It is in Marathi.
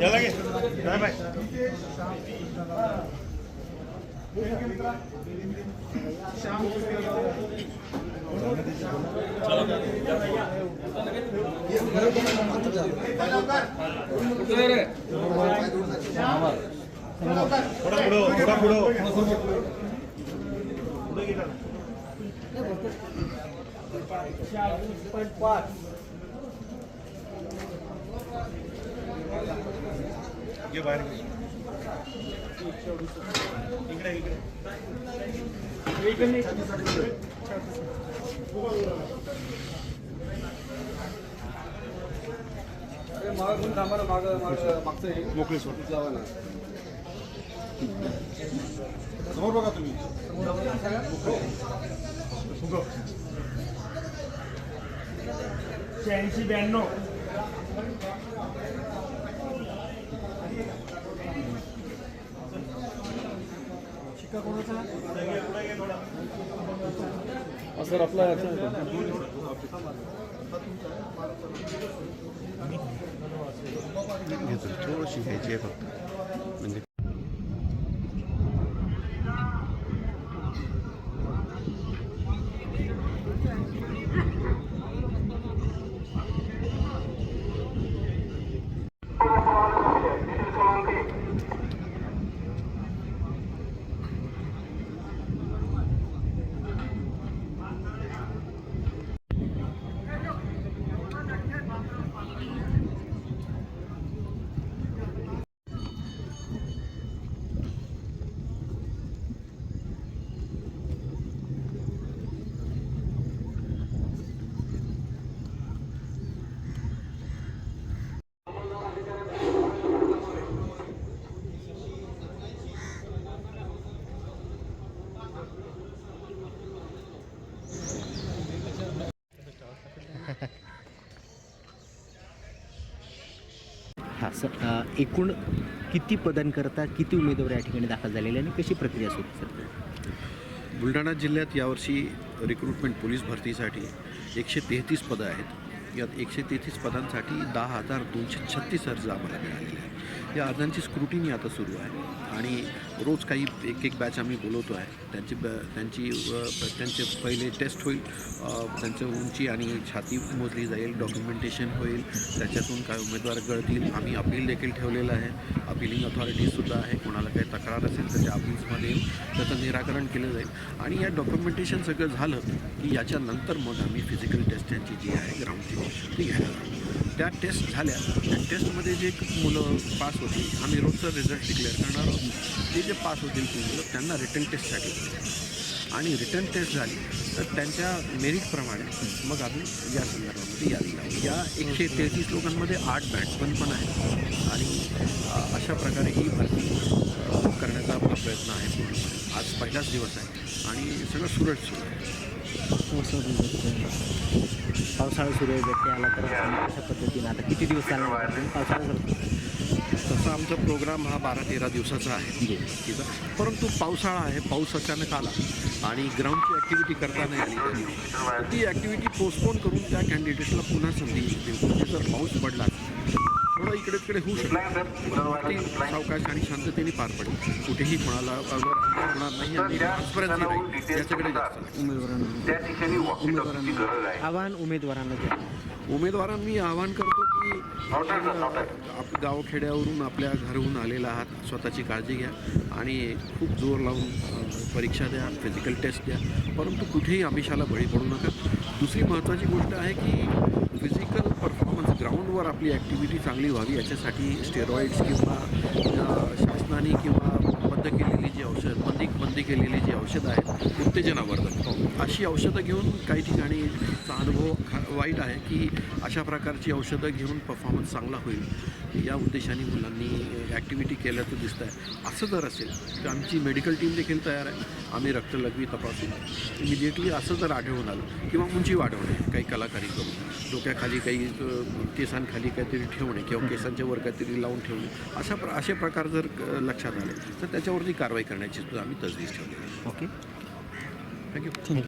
याला घे काय बाय थोडा पुढं थोडा पुढं. इकडे इकडे मोकळे सोड समोर बघा तुम्ही. शहाऐंशी ब्याण्णव. शिक्का कोणाचा? सर आपला थोडीशी घ्यायची आहे फक्त स एकूण किती पदांकरता किती उमेदवार या ठिकाणी दाखल झालेले आणि कशी प्रक्रिया सुरू सर बुलढाणा जिल्ह्यात यावर्षी रिक्रुटमेंट पोलीस भरतीसाठी एकशे तेहतीस पदं आहेत. यात एकशे तेहतीस पदांसाठी दहा हजार दोनशे छत्तीस अर्ज आम्हाला मिळालेले आहेत. या अर्जांची स्क्रुटिनी आता सुरू आहे. आणि रोज काही एक एक बॅच आम्ही बोलवतो आहे. त्यांची ब त्यांची त्यांचे पहिले टेस्ट होईल त्यांचं उंची आणि छाती मोजली जाईल डॉक्युमेंटेशन होईल. त्याच्यातून काय उमेदवार गळतील आम्ही अपील देखील ठेवलेलं आहे. अपिलिंग अथॉरिटीजसुद्धा आहे. कोणाला काही तक्रार असेल तर त्या अपील्समध्ये येईल त्याचं निराकरण केलं जाईल. आणि या डॉक्युमेंटेशन सगळं झालं की याच्यानंतर मग आम्ही फिजिकल टेस्ट यांची जी आहे ग्राउंडची ती घ्यायला त्या टेस्ट झाल्या. त्या टेस्टमध्ये जे मुलं पास होतील आम्ही रोजचा रिझल्ट डिक्लेअर करणार आहोत. ते जे पास होतील ती मुलं त्यांना रिटर्न टेस्टसाठी आणि रिटर्न टेस्ट झाली तर त्यांच्या मेरिटप्रमाणे मग आम्ही या संदर्भामध्ये यादी लावू या एकशे तेहतीस लोकांमध्ये आठ बॅट्समन पण आहेत. आणि अशा प्रकारे ही भरती करण्याचा आपला प्रयत्न आहे. पूर्णपणे आज पहिलाच दिवस आहे. आणि सगळं सुरळीत सुरू आहे. हो, पावसाळा सुरू आहे व्यक्ती आला तर कशा पद्धतीने. आता किती दिवस चालणार पावसाळा तसा आमचा प्रोग्राम हा बारा तेरा दिवसाचा आहे. तिचा परंतु पावसाळा आहे पाऊस अचानक आला आणि ग्राउंडची ॲक्टिव्हिटी करता नाही आली. ती ॲक्टिव्हिटी पोस्टपोन करून त्या कॅन्डिडेट्सला पुन्हा संधी देऊ म्हणजे जर पाऊस पडला थोडं इकडे तिकडे होऊ शकतं. सावकाश आणि शांततेने पार पडेल. कुठेही कोणाला होणार नाही आणि ट्रान्सपरन्सी राहील याच्याकडे जास्त लक्ष. आव्हान उमेदवारांना उमेदवारांना मी आवाहन करतो आप गावखेड्यावरून आपल्या घरहून आलेला आहात. स्वतःची काळजी घ्या आणि खूप जोर लावून परीक्षा द्या फिजिकल टेस्ट द्या. परंतु कुठेही आमिषाला बळी पडू नका. दुसरी महत्त्वाची गोष्ट आहे की फिजिकल परफॉर्मन्स ग्राउंडवर आपली ॲक्टिव्हिटी चांगली व्हावी याच्यासाठी स्टेरॉईड्स किंवा शासनाने किंवा बंद केलेली जी औषधं बंदी बंदी केलेली जी औषधं आहेत उत्तेजनावर्धक. अशी औषधं घेऊन काही ठिकाणी अनुभव खा वाईट आहे की अशा प्रकारची औषधं घेऊन परफॉर्मन्स चांगला होईल या उद्देशाने मुलांनी ॲक्टिव्हिटी केल्याचं दिसतं आहे असं जर असेल तर आमची मेडिकल टीम देखील तयार आहे. आम्ही रक्तलघवी तपासू इमिजिएटली असं जर आढळून आलं किंवा उंची वाढवणे काही कलाकारी करून डोक्याखाली काही केसांखाली काहीतरी ठेवणे किंवा केसांच्या वर काहीतरी लावून ठेवणे अशा प्र असे प्रकार जर लक्षात आले तर त्याच्यावरती कारवाई करण्याची सुद्धा आम्ही तजवीज ठेवली ओके. थँक्यू